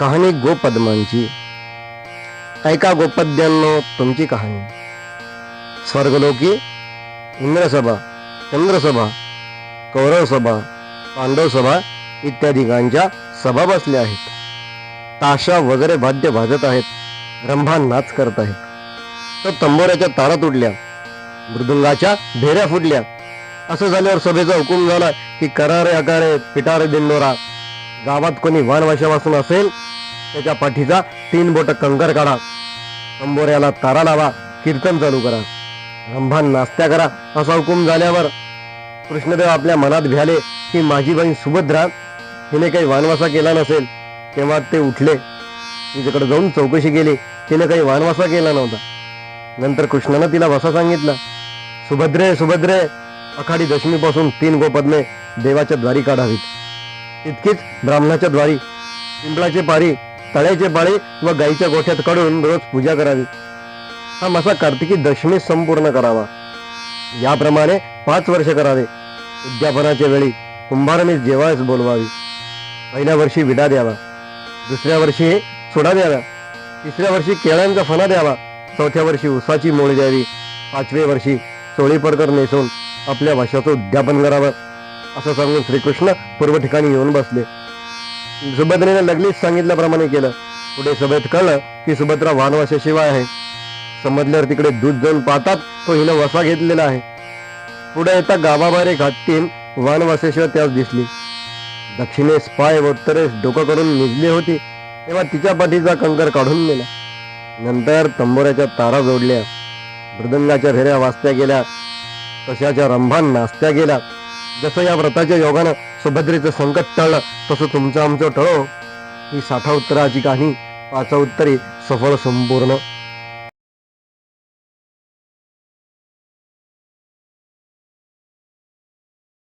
कहाणी गोपद्मांची ऐका गोपद्यांनो तुमची कहाणी. स्वर्गलोकी इंद्रसभा चंद्रसभा कौरवसभा पांडवसभा इत्यादिकांच्या सभा बसल्या आहेत. ताशा वगैरे वाद्य भाजत आहेत. रंभा नाच करत आहेत. तर तंबोऱ्याच्या तारा तुटल्या. मृदुंगाच्या भेऱ्या फुटल्या. असं झाल्यावर सभेचा हुकूम झाला की करारे अकारे पिटारे दिंडोरा. गावात कोणी वानवाशापासून असेल त्याच्या पाठीचा तीन बोट कंकर काढा. अंबोऱ्याला तारा लावा कीर्तन चालू करा. रंभान नास्त्या करा असा हुकूम झाल्यावर कृष्णदेव आपल्या मनात भ्याले की माझी बहीण सुभद्रा हिने काही वानवासा केला नसेल. तेव्हा ते उठले. तिच्याकडे जाऊन चौकशी केली. तिने काही वानवासा केला नव्हता. नंतर कृष्णानं तिला वसा सांगितला. सुभद्रे सुभद्रे अखाडी दशमीपासून तीन गोपद्मे देवाच्या द्वारी काढावीत. इतकीच ब्राह्मणाच्या द्वारी पिंपळाचे पारी तळ्याचे पाळी व गाईच्या गोठ्यात काढून रोज पूजा करावी. हा मासा कार्तिकी दशमी संपूर्ण करावा. याप्रमाणे पाच वर्ष करावे. उद्यापनाच्या वेळी कुंभाराने जेवायच बोलवावी. पहिल्या वर्षी विडा द्यावा. दुसऱ्या वर्षी सोडा द्यावा. तिसऱ्या वर्षी केळ्यांचा फणा द्यावा. चौथ्या वर्षी उसाची मोळी द्यावी. पाचव्या वर्षी चोळी पडकर नेसून आपल्या वशाचं उद्यापन करावं. असं सांगून श्रीकृष्ण पूर्व ठिकाणी येऊन बसले. सुभद्रेने लगलीच सांगितल्याप्रमाणे केलं. पुढे सभेत कळलं की सुभद्रा वानवाशाशिवाय आहे. समजल्यावर तिकडे दूध जाऊन पाहतात तो हिनं वसा घेतलेला आहे. पुढे येता गावाबाहेर एक हत्तीन वानवासेशिवाय त्यास दिसली. दक्षिणेस पाय व उत्तरेस डोकं करून निजली होती तेव्हा तिच्या पाठीचा कंकर काढून नेला. नंतर तंबोऱ्याच्या तारा जोडल्या. मृदंगाच्या भेऱ्या वाचत्या गेल्या. तशाच्या रंभान नाचत्या गेल्या. जसं या व्रताच्या योगानं सुभद्रेचं संकट टळलं तसं तुमचं आमचं टळो. ही साठा उत्तराची कहाणी पाचा उत्तरी सफळ संपूर्ण.